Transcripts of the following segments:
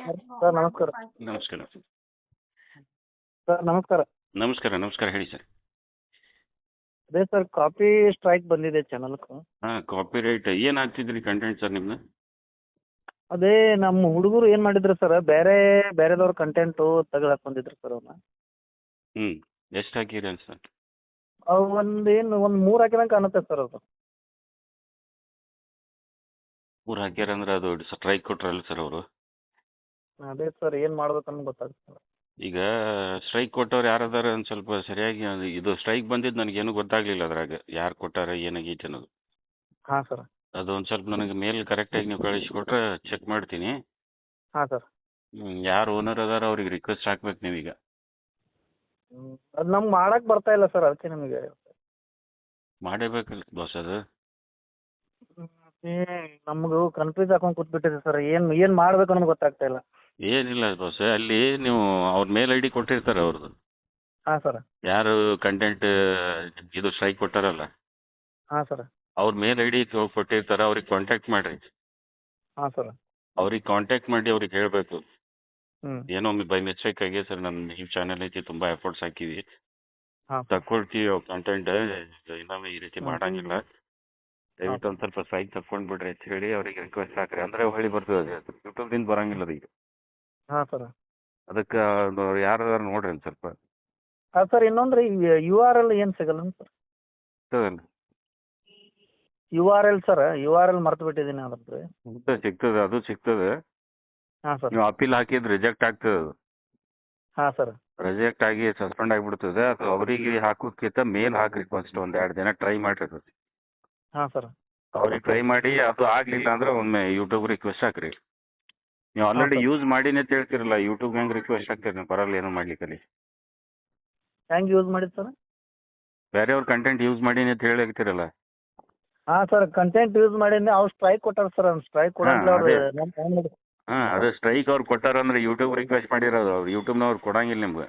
Sir ನಮಸ್ಕಾರ. ನಮಸ್ಕಾರ. Sir ನಮಸ್ಕಾರ. ನಮಸ್ಕಾರ ನಮಸ್ಕಾರ ಹೇಳಿ ಸರ್. ಅದೇ ಸರ್ ಕಾಪಿ ಸ್ಟ್ರೈಕ್ ಬಂದಿದೆ ಚಾನಲ್ಕು. ಹಾ ಕಾಪಿ ರೈಟ್ ಏನು ಆಗ್ತಿದ್ರಿ ಕಂಟೆಂಟ್ ಸರ್ ನಿಮ್ದು? ಅದೇ ನಮ್ಮ ಹುಡುಗರು ಏನು ಮಾಡಿದ್ರು ಸರ್ ಬೇರೆ ಬೇರೆದವ್ರ ಕಂಟೆಂಟು ತೆಗ್ದಾಕ್ ಹಾಕೊಂಡಿದ್ರು ಸರ್ ಅವನ್ನ ಹ್ಞೂ ಎಷ್ಟು ಹಾಕಿರಿ ಸರ್? ಅವು ಒಂದು ಏನು ಒಂದು ಮೂರು ಹಾಕಿದಂಗೆ ಕಾಣುತ್ತೆ ಸರ್ ಅದು. ಮೂರು ಹಾಕ್ಯಾರ ಅಂದ್ರೆ ಅದು ಸ್ಟ್ರೈಕ್ ಕೊಟ್ರಲ್ಲ ಸರ್ ಅವರು. ಅದೇ ಸರ್ ಏನು ಗೊತ್ತಾಗ್ತಾ ಗೊತ್ತಾಗ್ತಿಲ್ಲ. ಈಗ ಸ್ಟ್ರೈಕ್ ಕೊಟ್ಟವ್ರು ಅದಾರ ಒಂದು ಸ್ವಲ್ಪ ಸರಿಯಾಗಿ ಅದು ಇದು ಸ್ಟ್ರೈಕ್ ಬಂದಿದ್ದು ನನಗೇನು ಗೊತ್ತಾಗ್ಲಿಲ್ಲ ಅದ್ರಾಗ ಯಾರು ಕೊಟ್ಟಾರ ಏನಾಗೈತೆ ಅನ್ನೋದು. ಹಾಂ ಸರ್. ಅದು ಒಂದು ಸ್ವಲ್ಪ ನನಗೆ ಮೇಲ್ ಕರೆಕ್ಟಾಗಿ ನೀವು ಕಳಿಸ್ಕೊಟ್ರೆ ಚೆಕ್ ಮಾಡ್ತೀನಿ. ಹಾಂ ಸರ್. ಯಾರು ಓನರ್ ಅದಾರ ಅವ್ರಿಗೆ ರಿಕ್ವೆಸ್ಟ್ ಹಾಕ್ಬೇಕು ನೀವೀಗ. ಅದು ನಮ್ಗೆ ಮಾಡಕ್ಕೆ ಬರ್ತಾ ಇಲ್ಲ ಸರ್ ಅದಕ್ಕೆ ನಿಮಗೆ ಮಾಡೇಬೇಕಲ್ಲ ಬಾಸ್ ಅದು. ನಮಗೂ ಕನ್ಫ್ಯೂಸ್ ಹಾಕೊಂಡು ಕೂತ್ಬಿಟ್ಟಿದೆ ಸರ್ ಏನು ಏನು ಮಾಡ್ಬೇಕು ಅನ್ನೋದು ಗೊತ್ತಾಗ್ತಾ ಇಲ್ಲ. ಏನಿಲ್ಲ ಬಾಸ್ ಅಲ್ಲಿ ನೀವು ಅವ್ರ ಮೇಲ್ ಐ ಡಿ ಕೊಟ್ಟಿರ್ತಾರೆ ಅವ್ರದ್ದು ಹಾಂ ಸರ್ ಯಾರು ಕಂಟೆಂಟ್ ಇದು ಸ್ಟ್ರೈಕ್ ಕೊಟ್ಟಾರಲ್ಲ? ಹಾಂ ಸರ್ ಅವ್ರ ಮೇಲ್ ಐ ಡಿ ಕೊಟ್ಟಿರ್ತಾರೆ ಅವ್ರಿಗೆ ಕಾಂಟ್ಯಾಕ್ಟ್ ಮಾಡಿರಿ. ಹಾಂ ಸರ್ ಅವ್ರಿಗೆ ಕಾಂಟ್ಯಾಕ್ಟ್ ಮಾಡಿ ಅವ್ರಿಗೆ ಹೇಳಬೇಕು. ಹ್ಞೂ ಏನೋ ಬೈ ಮಿಸ್ಟೇಕ್ ಆಗಿ ಸರ್ ನನ್ನ ಈ ಚಾನೆಲ್ ಐತಿ ತುಂಬಾ ಎಫರ್ಟ್ಸ್ ಹಾಕಿವಿ ಹಾಂ. ತಕ್ಕೊಳ್ತೀವಿ ಕಂಟೆಂಟ್ ಇನ್ನೊಮ್ಮೆ ಈ ರೀತಿ ಮಾಡಂಗಿಲ್ಲ. ದಯವಿಟ್ಟು ಒಂದ್ ಸ್ವಲ್ಪ ಸ್ಟ್ರೈಕ್ ತಕೊಂಡ್ಬಿಡ್ರಿ ಬಿಡ್ರಿ ಅಂತ ಹೇಳಿ ಅವ್ರಿಗೆ ರಿಕ್ವೆಸ್ಟ್ ಹಾಕ್ರಿ. ಅಂದ್ರೆ ಹೊಳಿ ಬರ್ತದೆ ಅದು. ಯೂಟ್ಯೂಬ್ದಿಂದ ಬರಂಗಿಲ್ಲ ಅದು ಈಗ. ಹಾಂ ಸರ್. ಅದಕ್ಕೆ ಯಾರು ನೋಡ್ರಿ ಒಂದು ಸ್ವಲ್ಪ. ಹಾಂ ಸರ್ ಇನ್ನೊಂದು ರೀ ಯು ಆರ್ ಎಲ್ ಏನು ಸಿಗಲ್ಲ ಸರ್. ಸಿಗ್ತದಲ್ಲ U R L sir U R L ಮರ್ತು ಬಿಟ್ಟಿದ್ದೀನಿ ಅದ್ರದ್ದು. ರೀ ಸಿಗ್ತದೆ ಸಿಗ್ತದೆ ಅದು ಸಿಗ್ತದೆ. ಹಾಂ ಸರ್. ನೀವು ಅಪೀಲ್ ಹಾಕಿದ್ರೆ ರಿಜೆಕ್ಟ್ ಆಗ್ತದೆ ಅದು. ಹಾಂ ಸರ್. ರಿಜೆಕ್ಟ್ ಆಗಿ ಸಸ್ಪೆಂಡ್ ಆಗಿಬಿಡ್ತದೆ ಅದು ಅವರಿಗೆ ಹಾಕೋಕ್ಕಿಂತ ಮೇಲ್ ಹಾಕ್ರಿ ಫಸ್ಟ್ ಒಂದು ಎರಡು ದಿನ ಟ್ರೈ ಮಾಡ್ರಿ ಅದು ಹಾಂ ಸರ್. ಅವ್ರಿಗೆ ಟ್ರೈ ಮಾಡಿ ಅದು ಆಗಲಿಲ್ಲ ಅಂದ್ರೆ ಒಮ್ಮೆ ಯೂಟ್ಯೂಬ್ ರಿಕ್ವೆಸ್ಟ್ ಹಾಕ್ರಿ. ನೀವು ಆಲ್ರೆಡಿ ಯೂಸ್ ಮಾಡೀನಿ ಅಂತ ಹೇಳ್ತಿರಲ್ಲ ಯೂಟ್ಯೂಬ್ ಹೆಂಗೆ ರಿಕ್ವೆಸ್ಟ್ ಆಗ್ತೀರಿ ನೀವು? ಪರವಾಗಿಲ್ಲ ಏನೋ ಮಾಡ್ಲಿಕ್ಕಲ್ಲಿ. ಹೆಂಗ್ ಯೂಸ್ ಮಾಡಿದ್ದು ಸರ್? ಬೇರೆಯವ್ರ ಕಂಟೆಂಟ್ ಯೂಸ್ ಮಾಡೀನಿ ಅಂತ ಹೇಳಿ ಹೇಳ್ತಿರಲ್ಲ ಹಾಂ ಸರ್ ಕಂಟೆಂಟ್ ಯೂಸ್ ಮಾಡೀನಿ ಅವ್ರು ಸ್ಟ್ರೈಕ್ ಕೊಟ್ಟಾರ ಸರ್ ಅವ್ನು ಸ್ಟ್ರೈಕ್ ಕೊಡಂಗಿಲ್ಲ ಅವ್ರು. ಅದೇ. ನಮ್ಮ ಫ್ಯಾಮಿಲಿ ಹಾಂ ಅದೇ ಸ್ಟ್ರೈಕ್ ಅವ್ರು ಕೊಟ್ಟಾರ ಅಂದ್ರೆ ಯೂಟ್ಯೂಬ್ ರಿಕ್ವೆಸ್ಟ್ ಮಾಡಿರೋದು ಅವ್ರು ಯೂಟ್ಯೂಬ್ನವ್ರು ಕೊಡಂಗಿಲ್ಲ ನಿಮ್ಗೆ.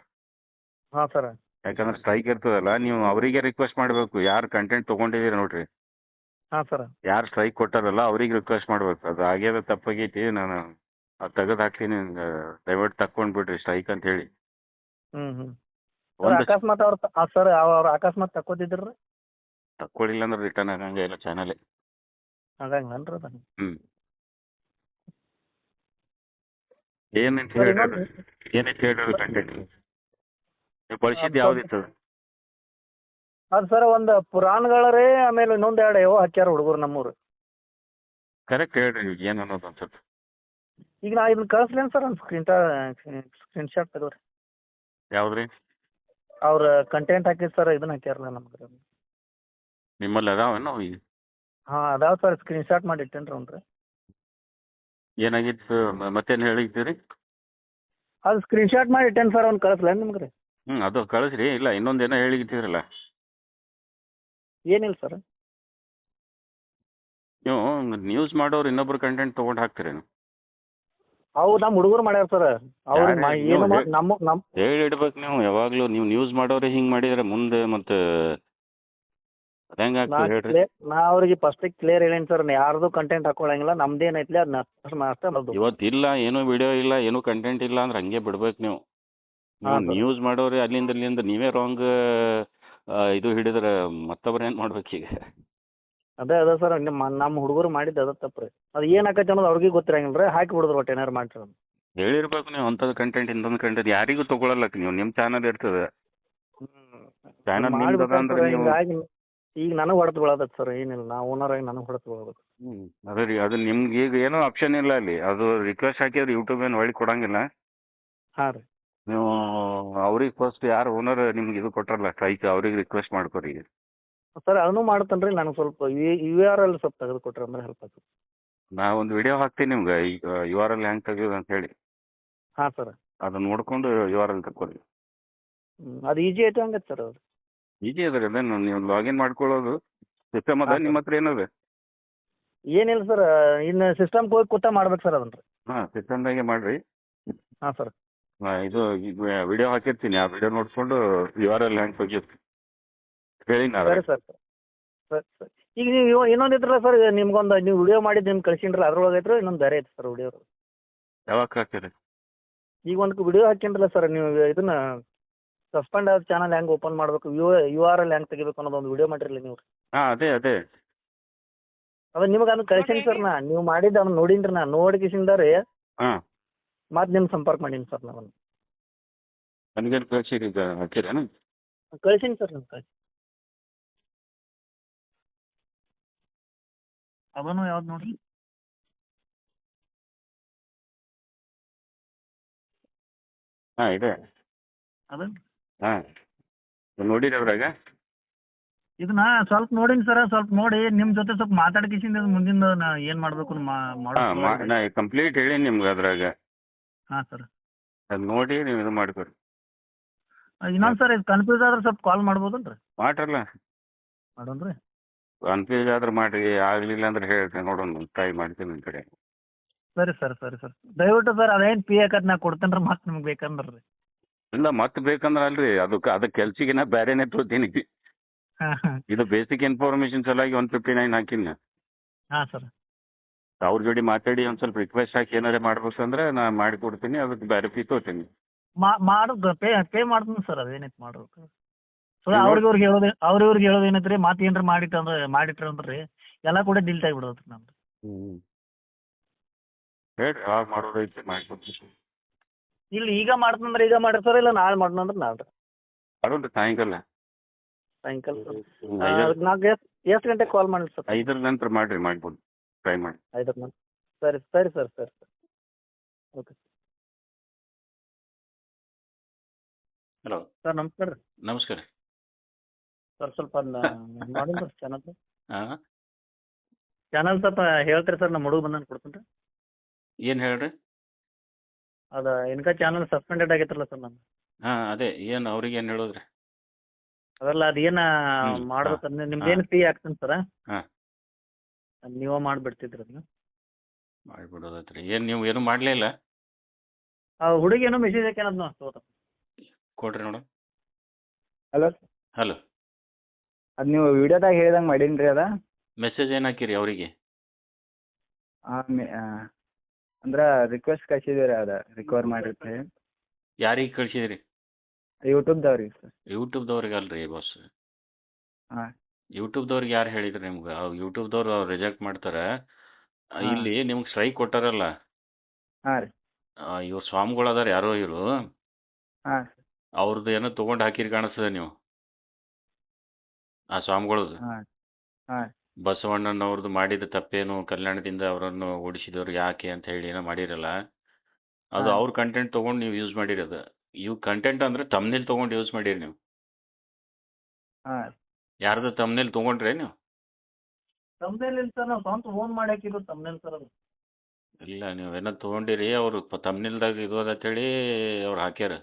ಹಾ ಸರ್. ಯಾಕಂದ್ರೆ ಸ್ಟ್ರೈಕ್ ಇರ್ತದಲ್ಲ ನೀವು ಅವರಿಗೆ ರಿಕ್ವೆಸ್ಟ್ ಮಾಡಬೇಕು ಯಾರು ಕಂಟೆಂಟ್ ತೊಗೊಂಡಿದ್ದೀರಿ ನೋಡ್ರಿ. ಹಾ ಸರ್. ಯಾರು ಸ್ಟ್ರೈಕ್ ಕೊಟ್ಟಾರಲ್ಲ ಅವ್ರಿಗೆ ರಿಕ್ವೆಸ್ಟ್ ಮಾಡ್ಬೇಕು ಅದು ಆಗ್ಯದ ತಪ್ಪಾಗೈತಿ ನಾನು ಅದು ತೆಗೆದು ಹಾಕ್ತೀನಿ ದಯವಿಟ್ಟು ತಕ್ಕೊಂಡು ಬಿಡ್ರಿ ಸ್ಟ್ರೈಕ್ ಅಂತ ಹೇಳಿ. ಹ್ಮ್ ಹ್ಮ್. ಸರ್ ಒಂದು ಅಕಸ್ಮಾತ್ ಅವ್ರು ಸರ್ ಅವ್ರು ಅಕಸ್ಮಾತ್ ತಕ್ಕೋತಿದ್ರು ತಕ್ಕೊಳಿಲ್ಲ ತಕ್ಕೊಳ್ಳಿಲ್ಲ ಅಂದ್ರೆ ರಿಟರ್ನ್ ಆಗಂಗೆ ಇಲ್ಲ ಚಾನಲ್ ಹಂಗಂಗನ್ರಿ ಅದು. ಹ್ಞೂ ಏನಂತ ಹೇಳಿ ಏನಂತ ಹೇಳ್ರಿ ಕಂಟೆಂಟ್ ನೀವು ಬಳಸಿದ್ದು ಯಾವ್ದಿತ್ತು? ಅದು ಸರ್ ಒಂದು ಪುರಾಣಗಳ ರೀ ಆಮೇಲೆ ಇನ್ನೊಂದು ಎರಡು ಯಾವ ಹಾಕ್ಯಾರ ಹುಡುಗರು ನಮ್ಮೂರು. ಕರೆಕ್ಟ್ ಹೇಳ್ರಿ ಏನ್ ಅನ್ನೋದು ಸ್ವಲ್ಪ. ಈಗ ನಾ ಇದನ್ನ ಕಳಿಸ್ಲೇನು ಸರ್ ಒಂದು ಸ್ಕ್ರೀನ್ ಸ್ಕ್ರೀನ್ ಶಾಟ್ ತೆಗೋರಿ. ಯಾವ್ದ್ರಿ? ಅವ್ರ ಕಂಟೆಂಟ್ ಹಾಕಿದ್ ಸರ್ ಇದನ್ನ ಹಾಕ್ಯಾರಲ್ಲ ನಮ್ಗೆ. ನಿಮ್ಮಲ್ಲಿ ಅದಾವೇನೋ ಈಗ? ಹಾಂ ಅದಾವ ಸರ್ ಸ್ಕ್ರೀನ್ ಶಾಟ್ ಮಾಡಿ ಇಟ್ಟೇನ್ರಿ ರೀ ರೀ ಏನಾಗಿತ್ತು ಮ- ಮತ್ತೇನು ಹೇಳಿದ್ದೀರಿ ಅದು ಸ್ಕ್ರೀನ್ ಶಾಟ್ ಮಾಡಿ ಇಟ್ಟೇನ್ ಸರ್ ಅವ್ನು ಕಳಿಸ್ಲೇನು ನಿಮ್ಗೆ ರೀ ಹ್ಞೂ ಅದು ಕಳಿಸ್ರಿ ಇಲ್ಲ ಇನ್ನೊಂದೇನೋ ಹೇಳಿದ್ದೀರಲ್ಲ. ಏನಿಲ್ಲ ಸರ್. ನೀವು ನ್ಯೂಸ್ ಮಾಡೋರು ಇನ್ನೊಬ್ರು ಕಂಟೆಂಟ್ ತೊಗೊಂಡು ಹಾಕ್ತೀರೇನು? ಅವು ನಮ್ ಹುಡುಗರು ಮಾಡ್ಯಾರ ಸರ್. ಅವ್ರು ಯಾರು? ಮಾ- ಏನು ಮಾ-. ನಮ್ಮ ನಮ್ಮ ಹೇಳಿ ಇಡ್ಬೇಕು ನೀವು ಯಾವಾಗ್ಲೂ ನೀವು ನ್ಯೂಸ್ ಮಾಡೋರೇ ಹಿಂಗ್ ಮಾಡಿದ್ರೆ ಮುಂದೆ ಮತ್ತೆ ಅದು ಹೆಂಗೆ ನಾ ಆಗ್ತದೆ ಹೇಳ್ರಿ ನಾ ಅವ್ರಿಗೆ ಫಸ್ಟಿಗೆ ಕ್ಲಿಯರ್ ಹೇಳೇನಿ ಸರ್ ಯಾರ್ದು ಕಂಟೆಂಟ್ ಹಾಕೊಳಂಗಿಲ್ಲ ನಮ್ದೇನೈತ್ಲಿ ಅದನ್ನ ಅಷ್ಟು ಅಷ್ಟೇ ಮಾಡೋದು ಇವತ್ತು ಇಲ್ಲ ಏನೂ ವಿಡಿಯೋ ಇಲ್ಲ ಏನು ಕಂಟೆಂಟ್ ಇಲ್ಲ ಅಂದ್ರೆ ಹಂಗೆ ಬಿಡ್ಬೇಕು ನೀವು. ನೀವು ನ್ಯೂಸ್ ಮಾಡೋರಿ ಅಲ್ಲಿಂದ ಇಲ್ಲಿಂದ ನೀವೇ ರಾಂಗ್ ಇದು ಹಿಡಿದ್ರೆ ಮತ್ತೊಬ್ರು ಏನು ಮಾಡ್ಬೇಕು ಈಗ? ಅದೇ ಅದೇ ಸರ್ ನಿಮ್ಮ ನಮ್ಮ ಹುಡುಗರು ಮಾಡಿದ್ದು ಅದ ತಪ್ಪು ರೀ. ಅದು ಏನು ಆಕೈತೆ ಅನ್ನೋದು ಅವ್ರಿಗೆ ಗೊತ್ತಿರಂಗಿಲ್ಲ ರೀ ಹಾಕಿ ಬಿಡಿದ್ರು ಒಟ್ಟು ಏನಾರು ಮಾಡ್ರಿ ಹೇಳಿರ್ಬೇಕು ನೀವು ಅಂಥದ್ದು ಕಂಟೆಂಟ್ ಇಂಥದ್ದು ಕಂಟೆಂಟ್ ಯಾರಿಗೂ ತೊಗೊಳಲ್ಲ ನೀವು ನಿಮ್ಮ ಚಾನಲ್ ಇರ್ತದೆ. ಚಾನಲ್ ಅದ ಅಂದ್ರೆ ನೀವು ಹಿಂಗಾಗಿ ಈಗ ನನಗೆ ಹೊಡೆದು ಬೀಳದತ್ತೆ ಸರ್ ಏನಿಲ್ಲ ನಾ ಓನರ್ ಆಗಿ ನನಗೆ ಹೊಡೆದು ಬೀಳಬೇಕು ಹ್ಮ್. ಅದೇ ರೀ ಅದು ನಿಮ್ಗೆ ಈಗ ಏನೋ ಆಪ್ಷನ್ ಇಲ್ಲ ಅಲ್ಲಿ ಅದು ರಿಕ್ವೆಸ್ಟ್ ಹಾಕಿದ್ರೆ ಯೂಟ್ಯೂಬ್ ಏನು ಹೊಳ್ಳಿ ಕೊಡಂಗಿಲ್ಲ. ಹಾಂ ರೀ. ನೀವು ಅವ್ರಿಗೆ ಫಸ್ಟ್ ಯಾರು ಓನರ್ ನಿಮ್ಗೆ ಇದು ಕೊಟ್ರಲ್ಲ ಸ್ಟ್ರೈಕ್ ಅವ್ರಿಗೆ ರಿಕ್ವೆಸ್ಟ್ ಮಾಡ್ಕೊರಿ ಸರ್ ಅದನ್ನು ಮಾಡ್ತಾನೆ ರೀ ನನಗೆ ಸ್ವಲ್ಪ ಯು ಆರ್ ಎಲ್ ಸ್ವಲ್ಪ ತೆಗೆದು ಕೊಟ್ರಿ ಅಂದ್ರೆ ಹೆಲ್ಪ್ ಆಗ್ತದೆ ನಾ ಒಂದು ವಿಡಿಯೋ ಹಾಕ್ತೀನಿ ನಿಮ್ಗೆ. ಈಗ ಯು ಆರ್ ಎಲ್ ಹೆಂಗೆ ತೆಗೆಯೋದು ಅಂತ ಹೇಳಿ. ಹಾಂ ಸರ್. ಅದನ್ನ ನೋಡ್ಕೊಂಡು ಯು ಆರ್ ಎಲ್ ತಕ್ಕೊರಿ. ಅದು ಈಜಿ ಐತೆ ಹಂಗತ್ತೆ ಸರ್ ಅದು. ಈಜಿ ಅದ ಅದೇನು ನೀವು ಲಾಗಿನ್ ಮಾಡ್ಕೊಳ್ಳೋದು. ಸಿಸ್ಟಮ್ ಅದ ನಿಮ್ಮ ಹತ್ರ ಏನದ? ಏನಿಲ್ಲ ಸರ್ ಇನ್ನು ಸಿಸ್ಟಮ್ ಹೋಗಿ ಕೂತ ಮಾಡ್ಬೇಕು ಸರ್ ಅದನ್ನ. ರೀ ಹಾಂ ಸಿಸ್ಟಮ್ದಾಗೆ ಮಾಡಿರಿ. ಹಾಂ ಸರ್. ಇದು ವಿಡಿಯೋ ಹಾಕಿರ್ತೀನಿ. ಆ ವಿಡಿಯೋ ನೋಡಿಕೊಂಡು ಯು ಆರ್ ಎಲ್ ಹೆಂಗೆ ತೆಗಿಯೋದು ಹೇಳಿ ಸರಿ ಸರ್ ಸರಿ. ಸರಿ ಈಗ ನೀವು ಇನ್ನೊಂದು ಇದ್ರಲ್ಲ ಸರ್ ನಿಮ್ಗೊಂದು ನೀವು ವಿಡಿಯೋ ಮಾಡಿದ್ದು ನಿಮ್ಗೆ ಕಳ್ಸಿನ್ರಲ್ಲ ಅದ್ರೊಳಗ ಐತ್ರಿ ಇನ್ನೊಂದು ಬೇರೆ ಐತೆ ಸರ್ ವಿಡಿಯೋ ಯಾವಾಗ ಈಗ ಒಂದು ವಿಡಿಯೋ ಹಾಕಿನ್ರಲ್ಲ ಸರ್ ನೀವು ಇದನ್ನ ಸಸ್ಪೆಂಡ್ ಆದ ಚಾನಲ್ ಹೆಂಗ್ ಓಪನ್ ಮಾಡಬೇಕು ಯು ಯು ಆರ್ ಎಲ್ ಹೆಂಗೆ ತೆಗಿಬೇಕು ಅನ್ನೋದು ಒಂದು ವಿಡಿಯೋ ಮಾಡಿರಲಿ ನೀವು. ಹಾಂ ಅದೇ ಅದೇ. ಅದು ನಿಮಗೆ ಅದನ್ನ ಕಳ್ಸೀನಿ ಸರ್ ನಾ ನೀವು ಮಾಡಿದ್ದು ಅದನ್ನ ನೋಡಿನ್ರಿ ನಾ ನೋಡಿ ಕಿಸಿಂದ ರೀ ಹಾಂ. ಮತ್ತೆ ನಿಮ್ಮ ಸಂಪರ್ಕ ಮಾಡೀನಿ ಸರ್ ನಾನು ನನಗೇನು ಕಳ್ಸಿರಿ ಈಗ ಹಾಕಿರೇನು? ಕಳ್ಸೀನಿ ಸರ್ ನಾನು ಕಳ್ಸಿ ಅದನ್ನು ಯಾವ್ದು ನೋಡ್ರಿ? ಹಾಂ ಇದೆ. ಅದನ್ನ ಹಾಂ ನೋಡಿರಿ ಅದ್ರಾಗ? ಇದನ್ನ ಸ್ವಲ್ಪ ನೋಡಿನಿ ಸರ್ ಸ್ವಲ್ಪ ನೋಡಿ ನಿಮ್ಮ ಜೊತೆ ಸ್ವಲ್ಪ ಮಾತಾಡ್ಕಿಸಿಂದ ಮುಂದಿನ ನಾ ಏನು ಮಾಡಬೇಕು ಮಾ ನಾ ಕಂಪ್ಲೀಟ್ ಹೇಳಿ ನಿಮ್ಗೆ ಅದ್ರಾಗ. ಹಾಂ ಸರ್. ಅದು ನೋಡಿ ನೀವು ಇದು ಮಾಡ್ಕೊರಿ. ಇನ್ನೊಂದು ಸರ್ ಇದು ಕನ್ಫ್ಯೂಸ್ ಆದ್ರೆ ಸ್ವಲ್ಪ ಕಾಲ್ ಮಾಡ್ಬೋದಲ್ರಿ ಮಾಡ್ರಲ್ಲ. ಮಾಡೋಣ್ರಿ ಕನ್ಫ್ಯೂಸ್ ಆದ್ರೆ ಮಾಡ್ರಿ ಆಗಲಿಲ್ಲ ಅಂದ್ರೆ ಹೇಳ್ರಿ ನೋಡೋಣ ಟ್ರೈ ಮಾಡ್ತೀನಿ ನಿಮ್ ಕಡೆ. ಸರಿ ಸರ್ ಸರಿ ಸರ್. ದಯವಿಟ್ಟು ಸರ್ ಅದೇನ್ ಪಿ ಹಾಕತ್ ನಾ ಕೊಡ್ತೇನೆ ರೀ ಮತ್ತೆ ನಿಮ್ಗೆ ಬೇಕಂದ್ರೆ ರೀ ಇಲ್ಲ ಮತ್ತೆ ಬೇಕಂದ್ರೆ ಅಲ್ರಿ ಅದಕ್ಕೆ ಅದಕ್ಕೆ ಕೆಲ್ಸಿಗೆ ನಾ ಬೇರೆನೇ ತೋತೀನಿ. ಹಾಂ ಹಾಂ. ಇದು ಬೇಸಿಕ್ ಇನ್ಫಾರ್ಮೇಷನ್ ಸಲುವಾಗಿ ಒನ್ ಫಿಫ್ಟಿ ನೈನ್ ಹಾಕಿನಿ. ಹಾಂ ಸರ್. ಅವ್ರ ಜೋಡಿ ಮಾತಾಡಿ ಒಂದು ಸ್ವಲ್ಪ ರಿಕ್ವೆಸ್ಟ್ ಹಾಕಿ ಏನಾರ ಮಾಡ್ಬೇಕಂದ್ರೆ ನಾ ಮಾಡಿ ಕೊಡ್ತೀನಿ ಅದಕ್ಕೆ ಬೇರೆ ಫೀ ತೋತೀನಿ. ಮಾ ಮಾಡೋದು ಪೇ ಪೇ ಮಾಡ್ತೀನಿ ಸರ್ ಅದೇನೈತೆ ಮಾಡ್ಬೇಕು. ಸೊ ಅವ್ರಿಗೆ ಇವ್ರಿಗೆ ಹೇಳೋದು ಅವ್ರ ಇವ್ರಿಗೆ ಹೇಳೋದು ಏನೈತ್ರಿ ರೀ ಏನ್ರ ಏನಾರ ಮಾಡಿಟ್ಟಂದ್ರೆ ಮಾಡಿಟ್ರಿ ಅಂದ್ರೆ ಎಲ್ಲ ಕೂಡ ಡಿಲ್ಟ್ ಆಗಿಬಿಡೋದು ನಮ್ದು. ಹ್ಞೂ ಹೇಳ್ರಿ ಯಾವಾಗ ಮಾಡೋದೈತಿ ಇಲ್ಲಿ ಈಗ ಮಾಡ್ತಂದ್ರೆ ಈಗ ಮಾಡ್ರಿ ಸರ್ ಇಲ್ಲ ನಾಳೆ ಮಾಡ್ನಂದ್ರೆ ನಾಳೆ ಮಾಡೋಣ ಸಾಯಂಕಾಲ. ಸಾಯಂಕಾಲ ಹ್ಮ್, ಐದರ ನಾಲ್ಕು ಎಷ್ಟು ಎಷ್ಟು ಗಂಟೆಗೆ ಕಾಲ್ ಮಾಡಿ ಸರ್? ಐದರ ನಂತರ ಮಾಡ್ರಿ ಮಾಡ್ಬೋದು ಟ್ರೈ ಮಾಡಿ. ಐದರ ನಂತರ. ಸರಿ ಸರಿ ಸರ್ ಸರಿ ಸರ್. ಓಕೆ ಹಲೋ ಸರ್ ನಮಸ್ಕಾರ ರೀ. ನಮಸ್ಕಾರ ಸರ್ ಸ್ವಲ್ಪ ಮಾಡಿ ಸರ್ ಚಾನಲ್ ಹಾಂ. ಚಾನಲ್ ಸ್ವಲ್ಪ ಹೇಳ್ತೀರಿ ಸರ್ ನಮ್ಮ ಹುಡುಗ ಬಂದನ್ ಕೊಡ್ತೀನಿ ರೀ ಏನು ಹೇಳ್ರಿ? ಅದು ಇನ್ಕ ಚಾನಲ್ ಸಸ್ಪೆಂಡೆಡ್ ಆಗೈತ್ರಲ್ಲ ಸರ್ ನಾನು ಹಾಂ ಅದೇ ಏನು ಅವ್ರಿಗೆ ಏನು ಹೇಳೋದ್ರಿ? ಅದಲ್ಲ ಅದು ಏನು ಹ್ಮ್, ಮಾಡ್ಬೇಕು ಹಾ, ನಿಮ್ದು ಏನು ಫೀ ಹಾಕ್ತೀನಿ ಸರ್? ಹಾ. ನೀವೇ ಮಾಡಿಬಿಡ್ತಿದ್ರಿ ಅದನ್ನ ಮಾಡಿಬಿಡೋದೈತ್ರಿ. ಏನು ನೀವು ಏನು ಮಾಡಲೇ ಇಲ್ಲ? ಆ ಹುಡುಗಿ ಏನೋ ಮೆಸೇಜ್ ಹಾಕ್ಯಾನ ಅದನ್ನ ತಗೋತ ಕೊಡ್ರಿ ನೋಡು. ಹಲೋ ಹಲೋ ಅದು ನೀವು ವಿಡಿಯೋದಾಗ ಹೇಳ್ದಂಗೆ ಮಾಡೀನಿ ರೀ ಅದ? ಮೆಸೇಜ್ ಏನು ಹಾಕಿರಿ ಅವರಿಗೆ? ಅಂದ್ರೆ ರಿಕ್ವೆಸ್ಟ್ ಕಳ್ಸಿದ್ದೀವಿ ರೀ ಅದ ರಿಕವರ್ ಮಾಡಿರ್ತೇವೆ. ಯಾರಿಗೆ ಕಳ್ಸಿದ್ರಿ? ಯೂಟ್ಯೂಬ್ದವ್ರಿಗೆ ಸರ್ ಯೂಟ್ಯೂಬ್ದವ್ರಿಗೆ ಅಲ್ರಿ ಬಾಸ್ ಯೂಟ್ಯೂಬ್ ಯೂಟ್ಯೂಬ್ದವ್ರಿಗೆ ಯಾರು ಹೇಳಿದ್ರಿ ನಿಮ್ಗೆ? ಯೂಟ್ಯೂಬ್ದವ್ರು ರಿಜೆಕ್ಟ್ ಮಾಡ್ತಾರೆ. ಇಲ್ಲಿ ನಿಮ್ಗೆ ಸ್ಟ್ರೈಕ್ ಕೊಟ್ಟಾರಲ್ಲ? ಹಾಂ ರೀ. ಇವ್ರು ಸ್ವಾಮಿಗಳು ಅದಾರ ಯಾರೋ ಇವರು? ಹಾಂ. ಅವ್ರದ್ದು ಏನೋ ತಗೊಂಡು ಹಾಕಿರಿ ಕಾಣಿಸ್ತದೆ ನೀವು. ಆ ಸ್ವಾಮಿಗಳದ್ದು ಹಾಂ ಹಾಂ. ಬಸವಣ್ಣನವ್ರದ್ದು ಮಾಡಿದ ತಪ್ಪೇನು ಕಲ್ಯಾಣದಿಂದ ಅವರನ್ನು ಓಡಿಸಿದವ್ರು ಯಾಕೆ ಅಂತ ಹೇಳಿ ಏನೋ ಮಾಡಿರಲ್ಲ. ಅದು. ಅವ್ರ ಕಂಟೆಂಟ್ ತಗೊಂಡು ನೀವು ಯೂಸ್ ಮಾಡಿರೋದು. ಅದು ಇವು ಕಂಟೆಂಟ್ ಅಂದ್ರೆ ತಮ್ಮನೇಲಿ ತಗೊಂಡು ಯೂಸ್ ಮಾಡಿರಿ ನೀವು. ಹಾಂ. ಯಾರ್ದು ತಮ್ಮನೇಲಿ ತೊಗೊಂಡ್ರೆ ನೀವು? ಇಲ್ಲ ಸರ್ ನಾವು ಸ್ವಂತ ಓನ್ ಮಾಡಿ ಹಾಕಿದ್ದು ತಮ್ನೇಲ್ ಸರ್ ಅದು. ಇಲ್ಲ ನೀವು ಏನೋ ತಗೊಂಡಿರಿ ಅವರು ತಮ್ನಿಲ್ದಾಗ ಇದು ಅದ ಅಂತೇಳಿ ಅವ್ರು ಹಾಕ್ಯಾರ.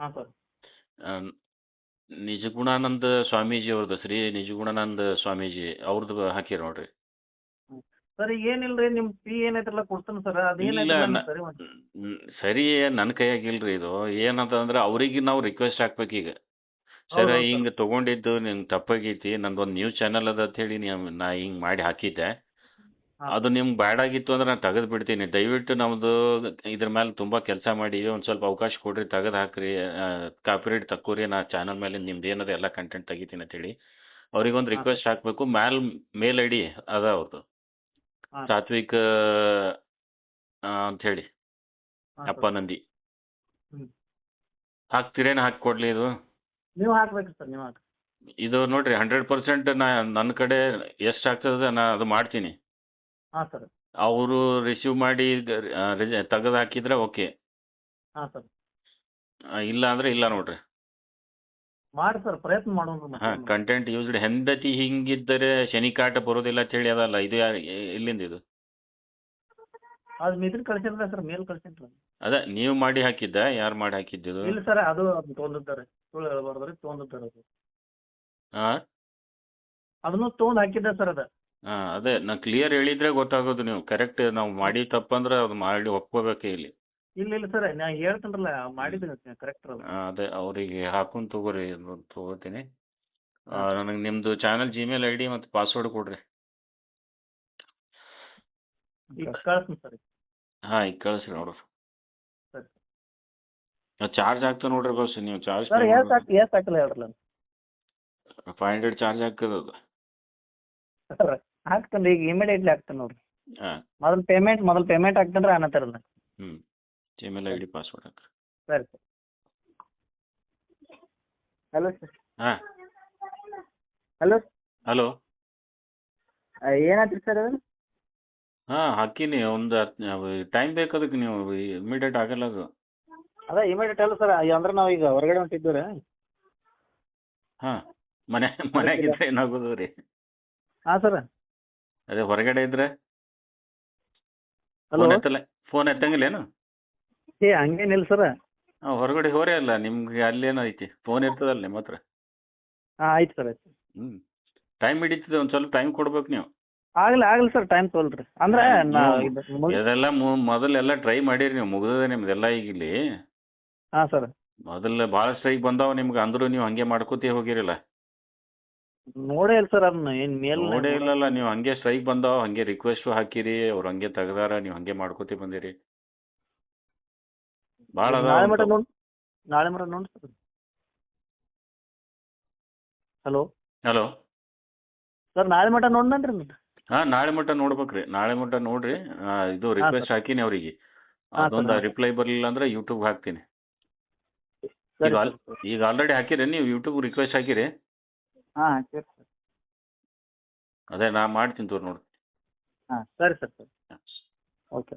ಹಾಂ ಸರ್. ನಿಜಗುಣಾನಂದ ಸ್ವಾಮೀಜಿ ಅವ್ರದ್ದು ಶ್ರೀ ನಿಜಗುಣಾನಂದ ಸ್ವಾಮೀಜಿ ಅವ್ರದ್ದು ಹಾಕಿರ ನೋಡ್ರಿ. ಸರ್ ಈಗ ಏನಿಲ್ಲ ರೀ ನಿಮ್ಮ ಫೀ ಏನೈತ್ರಲ್ಲ ಕೊಡ್ತೀನಿ ಸರ್ ಇಲ್ಲ, ನ- ಸರಿ ಸರಿ ನನ್ನ ಕೈಯಾಗಿಲ್ರಿ ಇದು. ಏನಂತಂದ್ರೆ ಅವ್ರಿಗೆ ನಾವು ರಿಕ್ವೆಸ್ಟ್ ಹಾಕ್ಬೇಕು ಈಗ. ಸರ್ ಹಿಂಗ್ ತಗೊಂಡಿದ್ದು ಹಿಂಗೆ ತೊಗೊಂಡಿದ್ದು ನಿಮ್ಗೆ ತಪ್ಪಾಗೈತಿ ನಂದೊಂದು ನ್ಯೂಸ್ ಚಾನಲ್ ಅದ ಅಂತ ಹೇಳಿ ನೀವು ನಾ ಹಿಂಗೆ ಮಾಡಿ ಹಾಕಿದ್ದೆ. ಅದು ನಿಮ್ಗೆ ಬ್ಯಾಡ್ ಆಗಿತ್ತು ಅಂದ್ರೆ ನಾನು ತೆಗೆದು ಬಿಡ್ತೀನಿ. ದಯವಿಟ್ಟು ನಮ್ದು ಇದ್ರ ಮೇಲೆ ತುಂಬ ಕೆಲಸ ಮಾಡಿ ಒಂದು ಸ್ವಲ್ಪ ಅವಕಾಶ ಕೊಡ್ರಿ ತೆಗೆದು ಹಾಕ್ರಿ. ಕಾಪಿರೇಟ್ ತಕ್ಕೋರಿ ನಾ ಚಾನಲ್ ಮೇಲೆ ನಿಮ್ದು ಏನದ ಎಲ್ಲ ಕಂಟೆಂಟ್ ತೆಗಿತೀನಿ ಅಂತೇಳಿ. ಅವ್ರಿಗೊಂದು. ರಿಕ್ವೆಸ್ಟ್ ಹಾಕಬೇಕು. ಮ್ಯಾಲ್ ಮೇಲ್ ಐ ಡಿ ಅದ ಅವ್ರದ್ದು. ಸಾತ್ವಿಕ್ ಅಂಥೇಳಿ ಹೇಳಿ ಅಪ್ಪ ನಂದಿ. ಹಾಕ್ತಿರೇನು ಹಾಕ್ತೀರೇನು ಹಾಕಿ ಕೊಡಲಿ ಇದು? ನೀವು ಹಾಕ್ಬೇಕು ಸರ್ ನೀವು ಹಾಕಿ ಇದು ನೋಡ್ರಿ ಹಂಡ್ರೆಡ್ ಪರ್ಸೆಂಟ್ ನಾ ನನ್ನ ಕಡೆ ಎಷ್ಟು ಆಗ್ತದೆ ನಾ ಅದು ಮಾಡ್ತೀನಿ. ಹಾಂ ಸರ್. ಅವರು ರಿಸೀವ್ ಮಾಡಿ ತೆಗೆದು ಹಾಕಿದ್ರೆ ಓಕೆ ಹಾಂ ಸರ್. ಇಲ್ಲ ಅಂದ್ರೆ ಇಲ್ಲ ನೋಡ್ರಿ. ಮಾಡಿ ಸರ್ ಪ್ರಯತ್ನ ಮಾಡೋಣ ಹಾಂ ಕಂಟೆಂಟ್ ಯೂಸ್ಡ್ ಹೆಂಡತಿ ಹಿಂಗಿದ್ದರೆ ಶನಿಕಾಟ ಬರೋದಿಲ್ಲ ಅಂತ ಹೇಳಿ ಅದಲ್ಲ ಇದು ಯಾರು ಎಲ್ಲಿಂದ ಇದು? ಅದು ಮಿತ್ರ ಕಳ್ಸಿದ್ರೆ ಸರ್ ಮೇಲ್ ಕಳ್ಸಿನ್ರಿ ಅದೇ ನೀವು ಮಾಡಿ ಹಾಕಿದ್ದ ಯಾರು ಮಾಡಿ ಹಾಕಿದ್ದು ಇಲ್ಲ ಸರ್ ಅದು ಅದನ್ನ ತೊಗೊಂಡಿದ್ದಾರೆ ಸುಳ್ಳು ಹೇಳ್ಬಾರ್ದು ರೀ ತೊಗೊಂಡಿದ್ದಾರೆ ಅದು. ಹಾಂ ಅದನ್ನು ತೊಗೊಂಡು ಹಾಕಿದ್ದೆ ಸರ್ ಅದು. ಹಾಂ ಅದೇ ನಾ ಕ್ಲಿಯರ್ ಹೇಳಿದ್ರೆ ಗೊತ್ತಾಗೋದು ನೀವು. ಕರೆಕ್ಟ್ ನಾವು ಮಾಡಿ ತಪ್ಪಂದ್ರೆ ಅದು ಮಾಡಿ ಒಪ್ಕೋಬೇಕು ಇಲ್ಲಿ. ಇಲ್ಲ ಇಲ್ಲ ಸರ್ ನಾ ಹೇಳ್ತೇನಲ್ಲ ಮಾಡಿದ್ದೀನಿ ಕರೆಕ್ಟ್ ಅದು ಅದೇ ಅವರಿಗೆ ಹಾಕೊಂಡು ತಗೋರಿ ತಗೋತೀನಿ. ನನಗೆ ನಿಮ್ಮದು ಚಾನಲ್ ಜಿಮೇಲ್ ಐ ಡಿ ಮತ್ತು ಪಾಸ್ವರ್ಡ್ ಕೊಡ್ರಿ. ಈಗ ಕಳ್ಸ್ತೀನಿ ಸರ್. ಹಾಂ ಈಗ ಕಳಿಸ್ರಿ ನೋಡ್ರಿ ಸರಿ. ಚಾರ್ಜ್ ಆಗ್ತದೆ ನೋಡ್ರಿ ಬಸ್ ನೀವು ಚಾರ್ಜ್ ಸರ್ ಎಷ್ಟು ಹಾಕಿ ಎಷ್ಟು ಹಾಕಲ್ಲ ಹೇಳ್ರಲ್ಲ. ಫೈವ್ ಹಂಡ್ರೆಡ್ ಚಾರ್ಜ್ ಆಗ್ತದೆ ಅದು. ಸರ್ ಹಾಕ್ತೇನೆ ಈಗ ಇಮಿಡಿಯೇಟ್ಲಿ ಹಾಕ್ತೇನೆ ನೋಡ್ರಿ. ಹಾಂ. ಮೊದಲು ಪೇಮೆಂಟ್ ಮೊದಲು ಪೇಮೆಂಟ್ ಹಾಕ್ತೇನೆ ಅನ್ನತ್ತಾರಲ್ಲ ಹ್ಞೂ ಜಿಮೇಲ್ ಐ ಡಿ ಪಾಸ್ವರ್ಡ್ ಹಾಕ್ರಿ ಸರಿ ಸರ್. ಹಲೋ ಸರ್ ಹಾಂ. ಹಲೋ ಹಲೋ ಏನಾಯ್ತು ಸರ್ ಅದು? ಹಾಂ ಹಾಕಿನಿ ಒಂದು ಟೈಮ್ ಬೇಕು ಅದಕ್ಕೆ ನೀವು ಇಮಿಡಿಯೇಟ್ ಆಗಲ್ಲ ಅದು. ಅದೇ ಇಮಿಡಿಯೇಟ್ ಅಲ್ಲ ಸರ್ ಅಂದ್ರೆ ನಾವು ಈಗ ಹೊರಗಡೆ ಹೊಂಟಿದ್ದೀವಿ ರೀ. ಹಾಂ. ಮನೆ ಮನ್ಯಾಗಿದ್ರೆ ಏನಾಗೋದು ರೀ? ಹಾಂ ಸರ್ ಅದೇ ಹೊರಗಡೆ ಇದ್ರೆ ಹಲೋ? ಫೋನ್ ಎತ್ತಲ್ಲ ಫೋನ್ ಎತ್ತಂಗಿಲ್ಲೇನು ಏ ಹಂಗೇನಿಲ್ಲ ಸರ್ ಹಾಂ ಹೊರಗಡೆ ಹೋರೇ ಅಲ್ಲ ನಿಮ್ಗೆ ಅಲ್ಲೇನೋ ಐತಿ. ಫೋನ್ ಇರ್ತದಲ್ಲ ನಿಮ್ಮ ಹತ್ರ? ಹಾಂ ಆಯ್ತು ಸರ್ ಆಯ್ತು. ಹ್ಞೂ ಟೈಮ್ ಹಿಡಿತದೆ ಒಂದು ಸ್ವಲ್ಪ ಟೈಮ್ ಕೊಡ್ಬೇಕು ನೀವು. ಆಗಲಿ ಆಗಲಿ ಸರ್ ಟೈಮ್ ತೊಗೊಳ್ರಿ. ಅಂದ್ರೆ ನಾ ಇದು ಮುಗಿ ಇದೆಲ್ಲ ಮೊದಲೆಲ್ಲ ಟ್ರೈ ಮಾಡಿರಿ ನೀವು ಮುಗಿದದೆ ನಿಮ್ದೆಲ್ಲ ಈಗ ಇಲ್ಲಿ ಹಾಂ ಸರ್ ಮೊದಲು ಭಾಳ ಸ್ಟ್ರೈಕ್ ಬಂದಾವ ನಿಮ್ಗೆ ಅಂದ್ರೂ ನೀವು ಹಂಗೆ ಮಾಡ್ಕೋತಿ ಹೋಗಿರಲ್ಲ. ನೋಡೇ ಇಲ್ಲ ಸರ್ ಅದನ್ನ ಏನು ಮೇಲ್ ನೋಡೇ ಇಲ್ಲಲ್ಲ ನೀವು ಹಂಗೆ ಸ್ಟ್ರೈಕ್ ಬಂದಾವ ಹಂಗೆ ರಿಕ್ವೆಸ್ಟ್ ಹಾಕಿರಿ ಅವ್ರು ಹಂಗೆ ತೆಗ್ದಾರ ನೀವು ಹಂಗೆ ಮಾಡ್ಕೋತಿ ಬಂದಿರಿ. ಭಾಳ ನಾಳೆ ಮಟ ನೋಡ್ ನಾಳೆ ಮಟ್ಟ ನೋಡಿ ಸರ್. ಹಲೋ? ಹಲೋ? ಸರ್ ನಾಳೆ ಮಟ ನೋಡ್ನನ್ರಿ ನೀವು? ಹಾಂ ನಾಳೆ ಮಟ್ಟ ನೋಡ್ಬೇಕ್ರಿ ನಾಳೆ ಮಟ್ಟ ನೋಡ್ರಿ ಇದು ರಿಕ್ವೆಸ್ಟ್ ಹಾಕಿನಿ ಅವರಿಗೆ. ಅದೊಂದು ರಿಪ್ಲೈ ಬರಲಿಲ್ಲ ಅಂದ್ರೆ ಯೂಟ್ಯೂಬ್ ಹಾಕ್ತೀನಿ. ಈಗ ಆಲ್ರೆಡಿ ಹಾಕಿರಿ ನೀವು ಯೂಟ್ಯೂಬ್ ರಿಕ್ವೆಸ್ಟ್ ಹಾಕಿರಿ. ಹಾಂ ಸರಿ ಸರ್. ಅದೇ ನಾ ಮಾಡ್ತೀನಿ ತೋರಿ ನೋಡಿ ಹಾಂ ಸರಿ ಸರ್ ಸರಿ. ಓಕೆ.